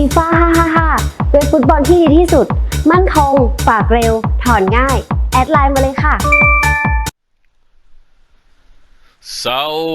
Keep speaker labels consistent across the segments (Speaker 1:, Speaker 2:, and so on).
Speaker 1: ฟีฟ่า555 เว็บฟุตบอลที่ดีที่สุด มั่นคง ฝากเร็ว ถอนง่าย แอดไลน์มาเลยค่ะ
Speaker 2: ส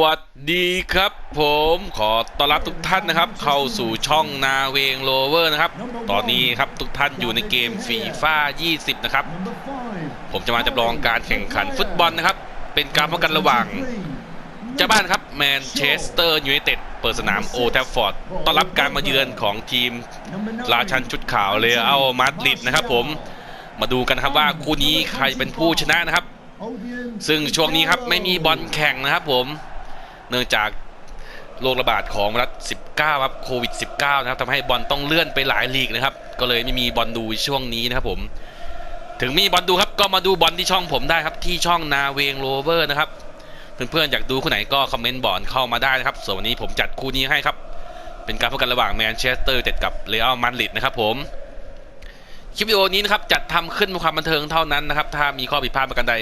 Speaker 2: วัสดีครับผมขอต้อนรับทุกท่านนะครับ เข้าสู่ช่องนาเวงโลเวอร์นะครับ ตอนนี้ครับทุกท่านอยู่ในเกมฟีฟ่า20 นะครับ ผมจะมาจำลองการแข่งขันฟุตบอลนะครับ เป็นการป้องกันระหว่าง จ้าบ้านครับแมนเชสเตอร์ยูไนเต็ดเปิดสนามโอแทฟฟอร์ดต้อนรับการมาเยือนของทีมราชันชุดขาวเรอัลมาดริดนะครับผมมาดูกันครับว่าคู่นี้ใครเป็นผู้ชนะนะครับ ซึ่งช่วงนี้ครับไม่มีบอลแข่งนะครับผมเนื่องจากโรคระบาดของรัฐ 19 ครับโควิด 19 นะครับทำให้บอลต้องเลื่อนไปหลายลีกนะครับ ก็เลยไม่มีบอลดูช่วงนี้นะครับผม ถึงมีบอลดูครับก็มาดูบอลที่ช่องผมได้ครับที่ช่องนาเวงโรเวอร์นะครับ เพื่อนๆอยากดูคู่ไหนก็คอมเมนต์บอลเข้ามาได้นะครับ ส่วนวันนี้ผมจัดคู่นี้ให้ครับ เป็นการพบกันระหว่างแมนเชสเตอร์เต็ดกับเรอัลมาดริดนะครับผม คลิปวิดีโอนี้นะครับจัดทำขึ้นเพื่อความบันเทิงเท่านั้นนะครับ ถ้ามีข้อผิดพลาดประการใด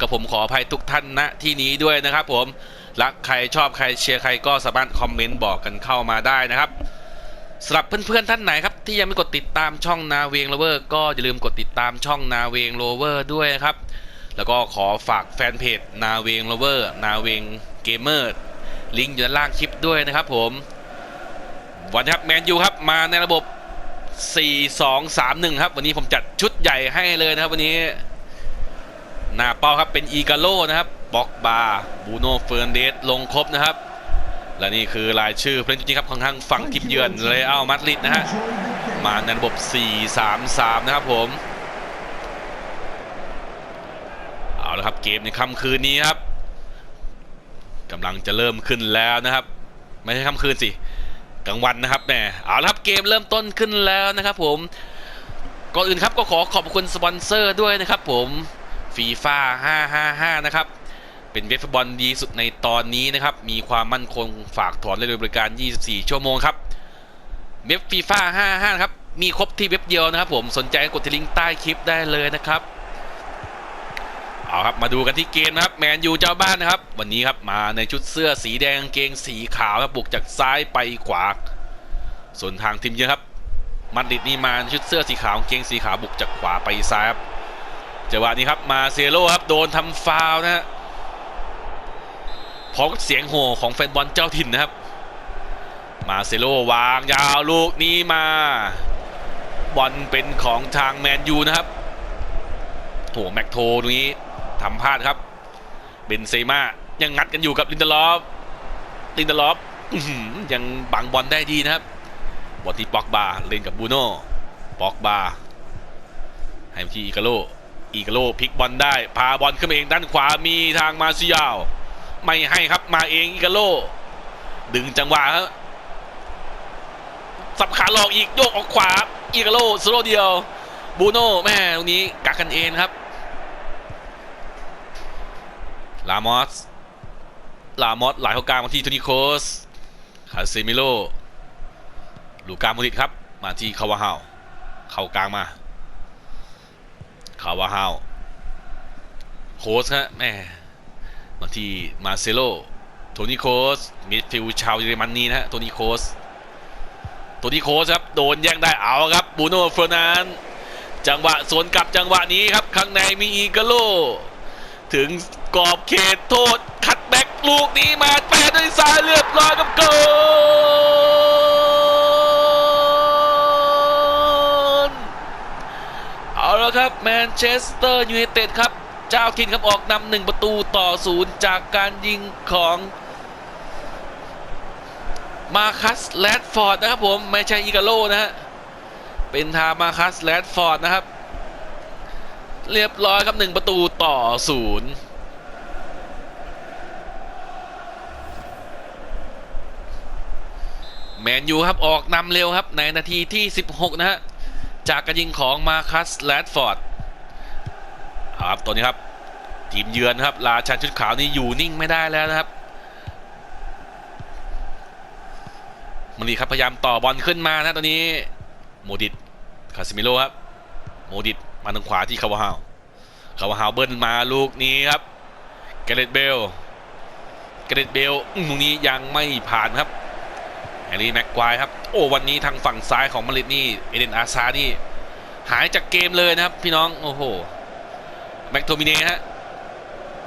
Speaker 2: ก็ผมขออภัยทุกท่านณที่นี้ด้วยนะครับ ผม รักใครชอบใครเชียร์ใครก็สามารถคอมเมนต์บอกกันเข้ามาได้นะครับสำหรับเพื่อนๆท่านไหนครับที่ยังไม่กดติดตามช่องนาเวงโรเวอร์ก็อย่าลืมกดติดตามช่องนาเวงโรเวอร์ด้วยนะครับ แล้วก็ขอฝากแฟนเพจนาเวงโรเวอร์นาเวงเกมเมอร์ลิงก์อยู่ด้านล่างคลิปด้วยนะครับผมวันนี้ครับแมนยูครับมาในระบบ 4 2 3 1 ครับ วันนี้ผมจัดชุดใหญ่ให้เลยนะครับ วันนี้หน้าเป้าครับเป็นอีกาโลนะครับบ็อกบาบูโนเฟอร์นเดสลงครบนะครับ และนี่คือรายชื่อเพลนจริงๆครับของทางฝั่งทีมเยือนเรอัลมาดริดนะฮะมาในระบบ 4 3 3 นะครับผม ครับเกมในค่ำคืนนี้ครับกำลังจะเริ่มขึ้นแล้วนะครับ ไม่ใช่ค่ำคืนสิกลางวันนะครับแหมเอาละครับเกมเริ่มต้นขึ้นแล้วนะครับ ผมก่อนอื่นครับก็ขอขอบคุณสปอนเซอร์ด้วยนะครับ ผมฟีฟ่า555 นะครับ เป็นเว็บฟุตบอลดีสุดในตอนนี้นะครับ มีความมั่นคงฝากถอนและบริการ 24 ชั่วโมงครับ เว็บฟีฟ่า55 ครับ มีครบที่เว็บเดียวนะครับผม สนใจกดที่ลิงก์ใต้คลิปได้เลยนะครับ เอาครับมาดูกันที่เกมนะครับแมนยูเจ้าบ้านนะครับ วันนี้ครับมาในชุดเสื้อสีแดงเกงสีขาวครับบุกจากซ้ายไปขวา ส่วนทางทีมเยือนครับมาดริดนี่มาชุดเสื้อสีขาวเกงสีขาวบุกจากขวาไปซ้ายครับจังหวะนี้ครับมาเซโร่ครับโดนทำฟาวนะฮะพร้อมกับเสียงโห่ของแฟนบอลเจ้าถิ่นนะครับ มาเซโร่วางยาวลูกนี้มา บอลเป็นของทางแมนยูนะครับโถแม็กโทตรงนี้ ทำพลาดครับเบนเซม่ายังงัดกันอยู่กับลินเดลอฟลินเดลอฟอื้อหือยังบังบอลได้ดีนะครับบอลที่ปอกบาเล่นกับบูโน่ปอกบาให้ที่อีกาโลอีกาโลพลิกบอลได้พาบอลขึ้นมาเองด้านขวามีทางมาซิยาวไม่ให้ครับมาเองอีกาโล ดึงจังหวะครับสับขาหลอกอีกโยกออกขวาอีกาโลสโลเดียวบูโน่แม่ตรงนี้กักกันเองครับ ลามอส ลามอสไหลเข้ากลางมาที่โทนี่โคส คาเซมิโล ลูกาโมดิตครับ มาที่คาวาฮาวเข้ากลางมา คาวาฮาวโคสฮะแม่มาที่มาเซโล โทนี่โคส มิดฟิลด์ชาวเยอรมนนีนะฮะ โทนี่โคส โทนี่โคสครับ โดนแย่งได้เอาครับ บูโน่เฟอร์นานจังหวะสวนกลับจังหวะนี้ครับ ข้างในมีอีกาโล ถึง กรอบเขตโทษ คัดแบ็กลูกนี้มาแปะด้วยซ้ายเรียบร้อยกับโกลเอาละครับแมนเชสเตอร์ยูไนเต็ดครับ เจ้าถิ่นครับออกนำหนึ่งประตูต่อศูนย์จากการยิงของมาคัสแรดฟอร์ดนะครับผมไม่ใช่อีกาโลนะฮะ เป็นทางมาคัสแรดฟอร์ดนะครับ เรียบร้อยครับหนึ่งประตูต่อศูนย์ นยูครับออกนำเร็วครับในนาทีที่ 16 นะฮะ จากการยิงของมาคัสแรดฟอร์ดครับตัวนี้ครับ ทีมเยือนครับ ราชันชุดขาวนี่อยู่นิ่งไม่ได้แล้วนะครับมันนี่ครับพยายามต่อบอลขึ้นมานะตัวนี้โมดิตคาซิมิโลครับโมดิตมาทางขวาที่คาวาฮาวคาวาฮาวเบิ้ลมาลูกนี้ครับเกเรตเบลเกเรตเบลตรงนี้ยังไม่ผ่านครับ แฮร์รี่แม็กควายครับ โอ้วันนี้ทางฝั่งซ้ายของมาริดนี่เอเดนอาซานี่หายจากเกมเลยนะครับ พี่น้อง โอ้โหแม็กโทมิเน่ฮะ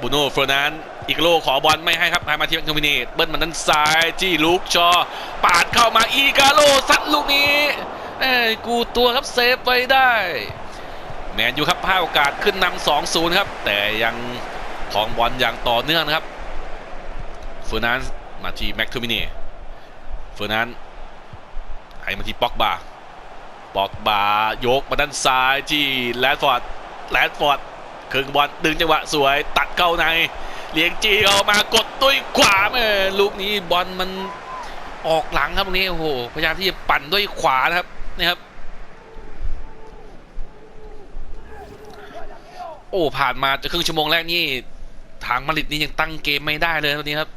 Speaker 2: บูโน่เฟอร์นันอีกโลขอบอลไม่ให้ครับให้มาที่แม็กโทมิเน่เบิ้ลมันด้านซ้ายจี้ลูกชอ ปาดเข้ามาอีกาโลซัดลูกนี้เอ้กูตัวครับเซฟไว้ได้ แมนยูครับพลาดโอกาสขึ้นนำ2 0ครับ แต่ยังของบอลอย่างต่อเนื่องนะครับเฟอร์นันมาที่แม็กโทมิเน่ เฟอร์นันให้มาที่ป็อกบาปอกบายกมาด้านซ้ายที่แรดฟอร์ดแรดฟอร์ดครึ่งบอลดึงจังหวะสวยตัดเข้าใน เลี้ยงจีออกมากดด้วยขวาแม่ลูกนี้บอลมันออกหลังครับตรงนี้โอ้โหพยายามที่จะปั่นด้วยขวานะครับนี่ครับ โอ้ผ่านมาจะครึ่งชั่วโมงแรกนี่ทางมาริดนี่ยังตั้งเกมไม่ได้เลยตอนนี้ครับ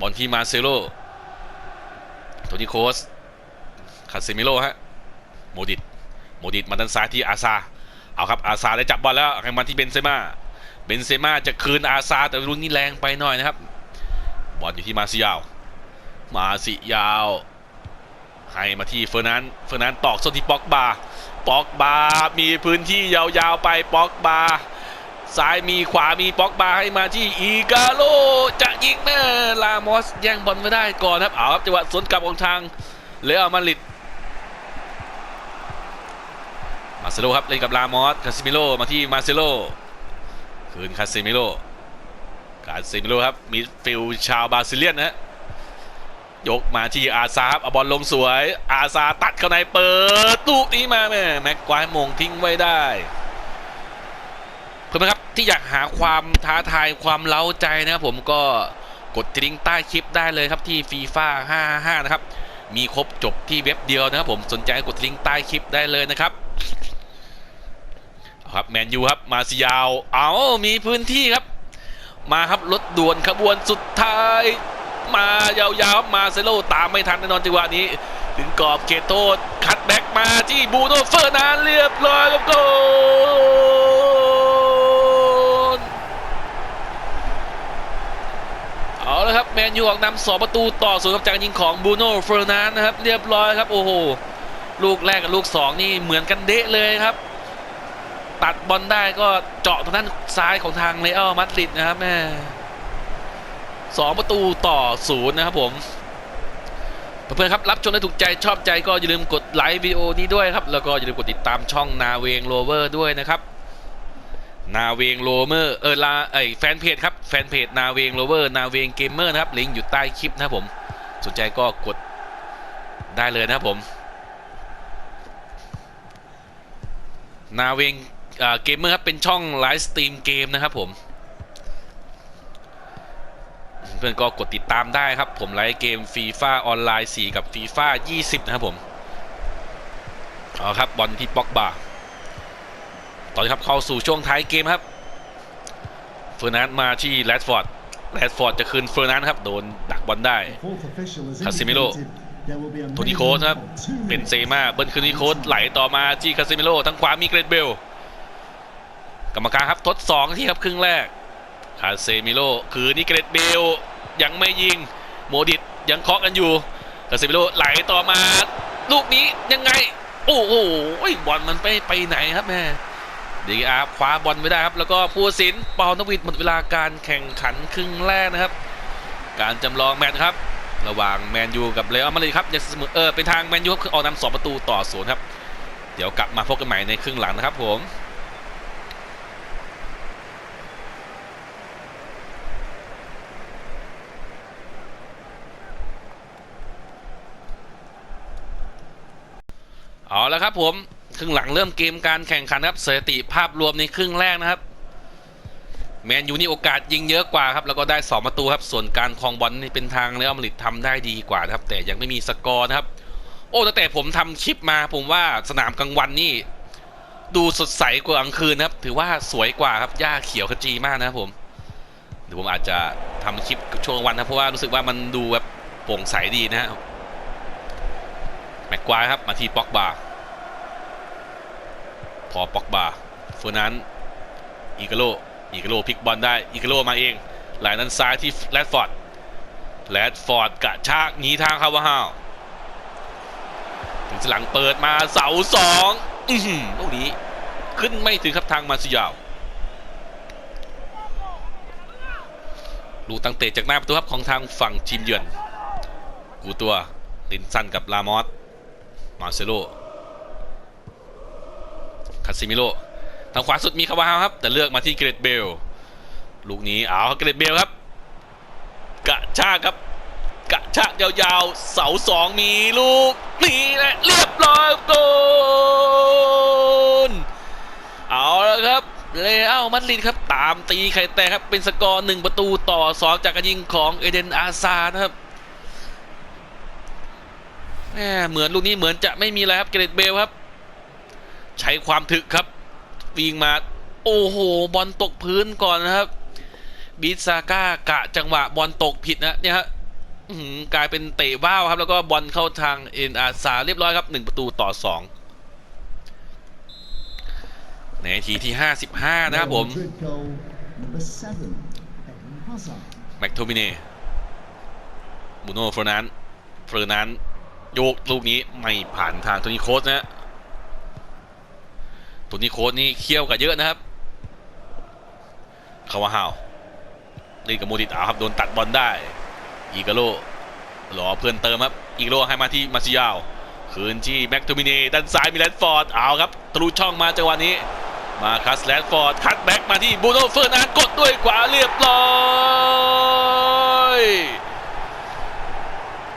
Speaker 2: บอลที่มาเซโลโทนี่โคสคาเซมิโลฮะโมดิตโมดิตมาด้านซ้ายที่อาซาเอาครับอาซาได้จับบอลแล้วให้มาที่เบนเซม่าเบนเซม่าจะคืนอาซาแต่รุ่นนี้แรงไปหน่อยนะครับ บอลอยู่ที่มาซิยาว มาซิยาวให้มาที่เฟอร์นันเฟอร์นันตอกส้นที่ป็อกบาป็อกบามีพื้นที่ยาวๆไปป็อกบา ซ้ายมีขวามีป็อกบาให้มาที่อีกาโลจะยิงแม่ลามอสแย่งบอลไม่ได้ก่อนครับเอาครับจังหวะสวนกลับของทางเลอัลมาดริดมาเซโลครับเล่นกับลามอสคาซิมิโลมาที่มาเซโลคืนคาซิมิโลคาซิมิโลครับมีฟิลชาวบราซิเลียนนะฮะยกมาที่อาซาครับเอาบอลลงสวย อาซาตัดเข้าในเปิดลูกนี้มาแม่แม็กควายมงทิ้งไว้ได้เพื่อนครับ ที่อยากหาความท้าทายความเล้าใจนะครับผมก็กดลิงก์ใต้คลิปได้เลยครับที่ฟีฟ่า55 นะครับ มีครบจบที่เว็บเดียวนะครับผมสนใจกดลิงก์ใต้คลิปได้เลยนะครับครับแมนยูครับมาซิยาว เอามีพื้นที่ครับ มาครับรถด่วนขบวนสุดท้าย มายาวๆมาเซโลตามไม่ทันแน่นอนจังหวะนี้ ถึงกรอบเขตโทษ คัดแบ็กมาที่บูโนเฟอร์นานเรียบร้อยครับโกล เอาละครับแมนยูออกนำสองประตูต่อศูนย์กับจากยิงของบูโน่เฟอร์นานนะครับ เรียบร้อยครับ โอ้โห ลูกแรกกับลูกสองนี่เหมือนกันเดะเลยครับ ตัดบอลได้ก็เจาะทางด้านซ้ายของทางเลอัลมาดริดนะครับแม่สองประตูต่อศูนย์นะครับผมเพื่อนๆครับ รับชมและถูกใจชอบใจก็อย่าลืมกดไลค์วิดีโอนี้ด้วยครับ แล้วก็อย่าลืมกดติดตามช่องนาเวงโรเวอร์ด้วยนะครับ นาเวงโรเวอร์เออลาเอ้ยแฟนเพจครับแฟนเพจนาเวงโรเวอร์นาเวงเกมเมอร์นะครับลิงก์อยู่ใต้คลิปนะครับผมสนใจก็กดได้เลยนะครับผมนาเวงเกมเมอร์ครับเป็นช่องไลฟ์สตรีมเกมนะครับผมเพื่อนก็กดติดตามได้ครับ ผมไลฟ์เกมฟีฟ่าออนไลน์ 4 กับฟีฟ่า20 นะครับผม เอาครับ บอลที่ป็อกบา ตอนนี้ครับเข้าสู่ช่วงท้ายเกมครับเฟอร์นันด์มาที่แรดฟอร์ดแรดฟอร์ดจะคืนเฟอร์นันด์ครับโดนดักบอลได้
Speaker 3: คาซิมิโล
Speaker 2: โท
Speaker 3: โท
Speaker 2: นี่โค้
Speaker 3: โค้
Speaker 2: ช
Speaker 3: ช
Speaker 2: ครั
Speaker 3: บ
Speaker 2: เป็
Speaker 3: น
Speaker 2: เซมาเบิ้ลคืนนี้โค้ชไหลต่อมาที่คาซิมิโลทั้งขวามีเกรดเบลกรรมการครับทดสองที่ครับครึ่งแรกคาเซมิโลคือนี่เกรดเบลยังไม่ยิงโมดิตยังเคาะกันอยู่คาเซมิโลไหลต่อมา ลูกนี้ยังไง โอ้โหบอลมันไปไปไหนครับแม่ ดีอาร์คว้าบอลไม่ได้ครับ แล้วก็ผู้สินเปานวิดหมดเวลาการแข่งขันครึ่งแรกนะครับ การจำลองแมตช์ครับ ระหว่างแมนยูกับเรอัลมาดริดครับยังเสมอเออเป็นทางแมนยูครับคือออกนำสองประตูต่อศูนย์ครับ เดี๋ยวกลับมาพบกันใหม่ในครึ่งหลังนะครับผมเอาล้วครับผม ครึ่งหลังเริ่มเกมการแข่งขันครับสถิติภาพรวมในครึ่งแรกนะครับ แมนยูนี่โอกาสยิงเยอะกว่าครับ แล้วก็ได้ 2 ประตูครับ ส่วนการครองบอลนี่เป็นทางเรอัลมาดริดทำได้ดีกว่านะครับ แต่ยังไม่มีสกอร์นะครับ โอ้ตั้งแต่ผมทำคลิปมาผมว่าสนามกลางวันนี่ ดูสดใสกว่ากลางคืนนะครับ ถือว่าสวยกว่าครับหญ้าเขียวขจีมากนะครับผมเดี๋ยวผมอาจจะทำคลิปช่วงวันนะเพราะว่ารู้สึกว่ามันดูแบบโปร่งใสดีนะฮะแม็กควายครับมาที่ป็อกบา พอปอกบาเฟอร์นันอีกาโลอีกาโลพลิกบอลได้อีกาโลมาเองไหลนั้นซ้ายที่แรดฟอร์ดแรดฟอร์ดกะชากหนีทางคาวาฮาวถึงหลังเปิดมาเสาสองอื้อหือลูกนี้ขึ้นไม่ถึงครับทางมาซิยาวลูกตั้งเตะจากหน้าประตูครับของทางฝั่งทีมเยือนกูตัวลินสันกับลามอสมาเซโล คาซิมิโลทางขวาสุดมีคาวาฮาครับ แต่เลือกมาที่เกรดเบล ลูกนี้เอาเกรดเบลครับ กะชากครับ กะชากยาวๆ เสาสองมีลูกนี่แหละเรียบร้อยโกนเอาละครับเลอัลมาดริดครับ ตามตีไข่แตกครับ เป็นสกอร์หนึ่งประตูต่อสองจากการยิงของเอเดนอาซานะครับแหมเหมือนลูกนี้เหมือนจะไม่มีอะไรครับเกรดเบลครับ ใช้ความถึกครับวิ่งมา โอ้โห บอลตกพื้นก่อนนะครับบิซาก้ากะจังหวะบอลตกผิดนะเนี่ยฮะกลายเป็นเตะว่าวครับ แล้วก็บอลเข้าทางเอ็นอาซาเรียบร้อยครับ 1 ประตูต่อ 2 ในนาทีที่ 55 นะครับผมแม็กโทมิเน่บูโน่เฟอร์นันเฟอร์นันโยกลูกนี้ไม่ผ่านทางโทนี่โคสนะ ฮะโทนี่โคสนี่เคี่ยวกับเยอะนะครับคาว่าฮาวเล่นกับโมดิตเอาครับโดนตัดบอลได้อีกาโลรอเพื่อนเติมครับอีกาโลให้มาที่มาซิยาวคืนที่แม็กโทมิน่ด้านซ้ายมีแรดฟอร์ดเอาครับทะลุช่องมาจังหวะนี้ มาคัสแรดฟอร์ดคัดแบ็กมาที่บูโนเฟอร์นันกดด้วยขวาเรียบร้อย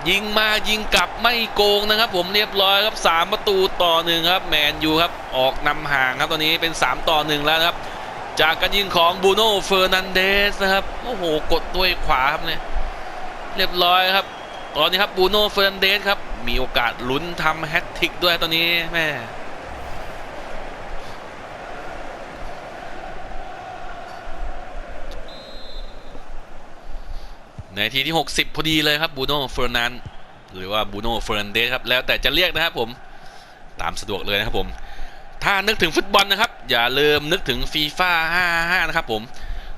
Speaker 2: ยิงมายิงกลับไม่โกงนะครับ ผมเรียบร้อยครับ 3 ประตูต่อหนึ่งครับแมนยูครับออกนำห่างครับตอนนี้เป็น 3 ต่อ1แล้วครับ จากการยิงของบูโน่เฟอร์นันเดสนะครับโอ้โหกดด้วยขวาครับเนี่ยเรียบร้อยครับ ตอนนี้ครับบูโน่เฟอร์นันเดสครับมีโอกาสลุ้นทำแฮตทริกด้วยตอนนี้แม่ ในทีที่ 60 พอดีเลยครับบูโน่เฟอร์นันหรือว่าบูโน่เฟอร์นันเดสครับแล้วแต่จะเรียกนะครับผมตามสะดวกเลยนะครับผม ถ้านึกถึงฟุตบอลนะครับ อย่าลืมนึกถึงฟีฟ่า55 นะครับผม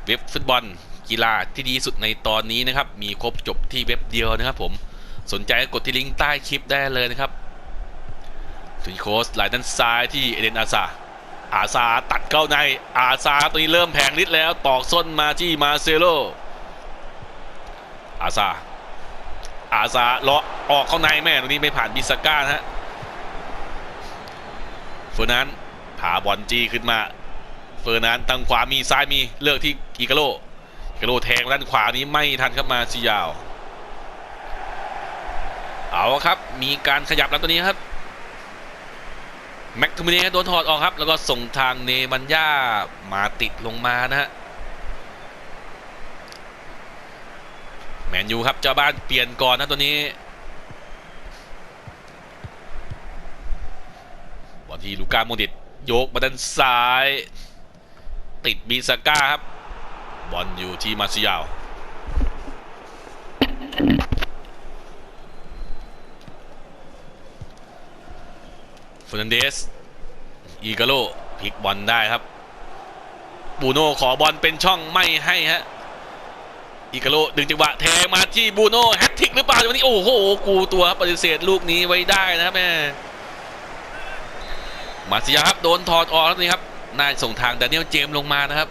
Speaker 2: เว็บฟุตบอลกีฬาที่ดีสุดในตอนนี้นะครับ มีครบจบที่เว็บเดียวนะครับผมสนใจกดที่ลิงก์ใต้คลิปได้เลยนะครับถึงโค้ชไหลด้านซ้ายที่เอเดนอาซาอาซาตัดเข้าในอาซาตัวนี้เริ่มแพงฤทธิ์แล้วตอกส้นมาที่มาเซโล อาซา อาซาเลาะออกเข้าในแม่ตรงนี้ไม่ผ่านบิสก้านะฮะเฟอร์นันด์ผาบอลจี้ขึ้นมา เฟอร์นันด์ทางขวามีซ้ายมีเลือกที่อีกาโลอีกาโลแทงด้านขวานี้ไม่ทันครับมาซิยาว เอาครับ มีการขยับแล้วตัวนี้ครับแม็กทูมิเน่โดนถอดออกครับ แล้วก็ส่งทางเนบันย่ามาติดลงมานะฮะ แมนยูครับเจ้าบ้านเปลี่ยนก่อนนะตัวนี้บอลที่ลูก้าโมดิตโยกมาด้านซ้าย ติดบีซาก้าครับ บอลอยู่ที่มาซิยาวฟอร์นันเดส อีกาโลพลิกบอลได้ครับ บูโน่ขอบอลเป็นช่องไม่ให้ฮะ อีกาโลดึงจังหวะแทงมาที่บูโน่แฮตทิกหรือเปล่าวันนี้โอ้โหกูตัวปฏิเสธลูกนี้ไว้ได้นะครับแม่มาซิยาครับโดนถอดออกแล้วนี่ครับน่าจะส่งทางดานิเอลเจมลงมานะครับ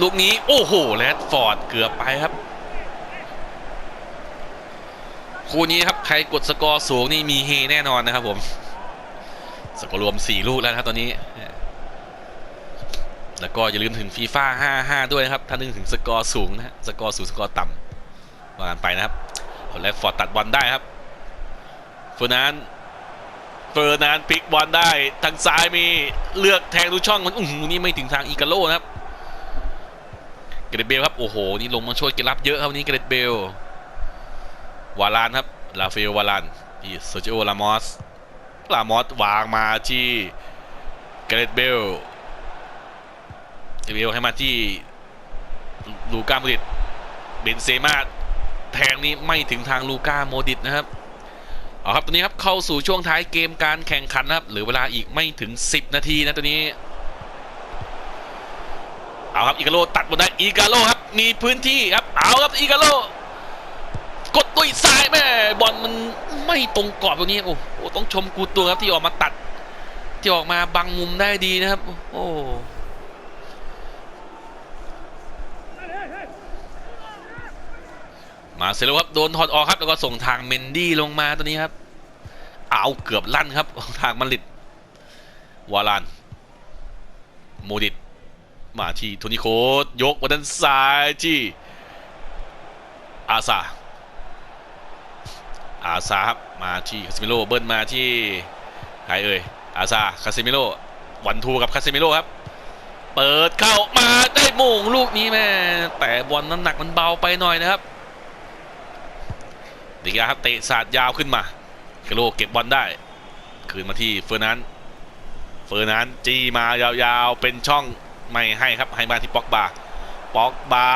Speaker 2: ลูกนี้โอ้โหแรดฟอร์ดเกือบไปครับ คู่นี้ครับใครกดสกอร์สูงนี่มีเฮแน่นอนนะครับผม สกอร์รวม 4 ลูกแล้วนะครับตอนนี้ แล้วก็อย่าลืมถึงฟีฟ่า55 ด้วยนะครับ ถ้านึกถึงสกอร์สูงนะสกอร์สูงสกอร์ต่ำว่ากันไปนะครับแรดฟอร์ดตัดบอลได้ครับเฟอร์นันเฟอร์นานพลิกบอลได้ ทางซ้ายมีเลือกแทงดูช่องมันอื้อนี่ไม่ถึงทางอีกาโลนะครับ เกรดเบลครับ โอ้โห นี่ลงมาช่วยเกรับเยอะครับวันนี้เกรดเบล วาลานครับ ลาเฟลวาลานที่เซอร์จิโอลามอส ลามอสวางมาที่เกรดเบล เกรดเบลให้มาที่ลูก้าโมดิตเบนเซมาแทงนี้ไม่ถึงทางลูก้าโมดิตนะครับเอาครับตอนนี้ครับเข้าสู่ช่วงท้ายเกมการแข่งขันนะครับเหลือเวลาอีกไม่ถึง 10 นาทีนะตัวนี้เอาครับอีกาโลตัดบอลได้อีกาโลครับมีพื้นที่ครับเอาครับอีกาโลกดด้วยซ้ายแม่บอลมันไม่ตรงกรอบตรงนี้โอ้โหต้องชมกูตัวครับที่ออกมาตัด ที่ออกมาบังมุมได้ดีนะครับ โอ้ มาเซโลครับโดนถอดออกครับแล้วก็ส่งทางเมนดี้ลงมาตัวนี้ครับ เอาเกือบลั่นครับทางมันลิดวาลานโมดิตมาที่โทนิโคสยกมาด้านซ้ายที่อาซาอาซาครับมาที่คาซิเมโร่เบิ้ลมาที่ใครเอ่ยอาซาคาซิเมโร่วันทูกับคาซิเมโร่ครับ เปิดเข้ามาได้โมงลูกนี้แม่แต่บอลน้ำหนักมันเบาไปหน่อยนะครับ ดิกาครับเตะสาดยาวขึ้นมาเกโลเก็บบอลได้ คืนมาที่เฟอร์นันเฟอร์นันจีมายาวๆเป็นช่องไม่ให้ครับให้มาที่ป็อกบาป็อกบา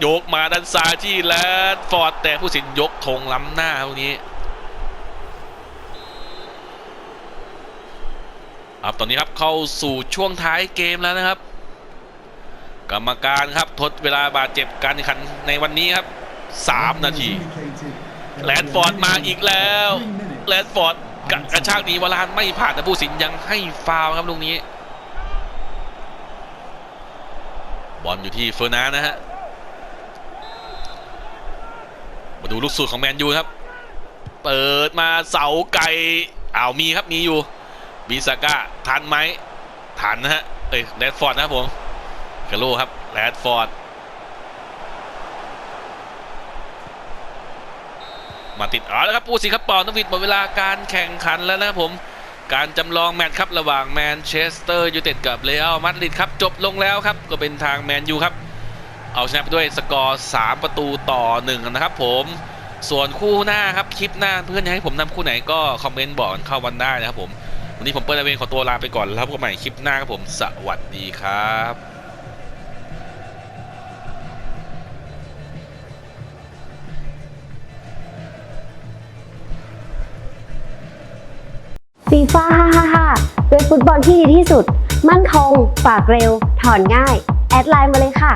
Speaker 2: โยกมาด้านซ้ายที่แลนฟอร์ดแต่ผู้สินยกธงล้ำหน้าตรงนี้ครับตอนนี้ครับเข้าสู่ช่วงท้ายเกมแล้วนะครับ กรรมการครับทดเวลาบาดเจ็บการแข่งขันในวันนี้ครับ 3 นาที แลนด์ฟอร์ดมาอีกแล้วแลนด์ฟอร์ดกะกระชากนีวาลานไม่ผ่านแต่ผู้สินยังให้ฟาวครับตรงนี้ บอลอยู่ที่เฟอร์นันนะฮะมาดูลูกสูตรของแมนยูครับ เปิดมาเสาไก่อ้าวมีครับมีอยู่บิซาก้าทันไหมทันนะฮะเอ้ยแรดฟอร์ดนะผมกาโลครับแรดฟอร์ด มาติดอ๋อแล้วครับปูสิครับปอนนวิดหมดเวลาการแข่งขันแล้วนะครับผม การจำลองแมตช์ครับระหว่างแมนเชสเตอร์ยูไนเต็ดกับเรอัลมาดริดครับจบลงแล้วครับก็เป็นทางแมนยูครับ เอาชนะไปด้วยสกอร์ 3 ประตูต่อ 1 นะครับผมส่วนคู่หน้าครับคลิปหน้าเพื่อนอยากให้ผมนำคู่ไหนก็คอมเมนต์บอกกันเข้าวันได้นะครับผมวันนี้ผมเปิ้ลนาเวนขอตัวลาไปก่อนแล้วพบกันใหม่คลิปหน้าครับผมสวัสดีครับ
Speaker 1: ฟีฟ่า555เว็บฟุตบอลที่ดีที่สุด มั่นคง ฝากเร็ว ถอนง่าย แอดไลน์มาเลยค่ะ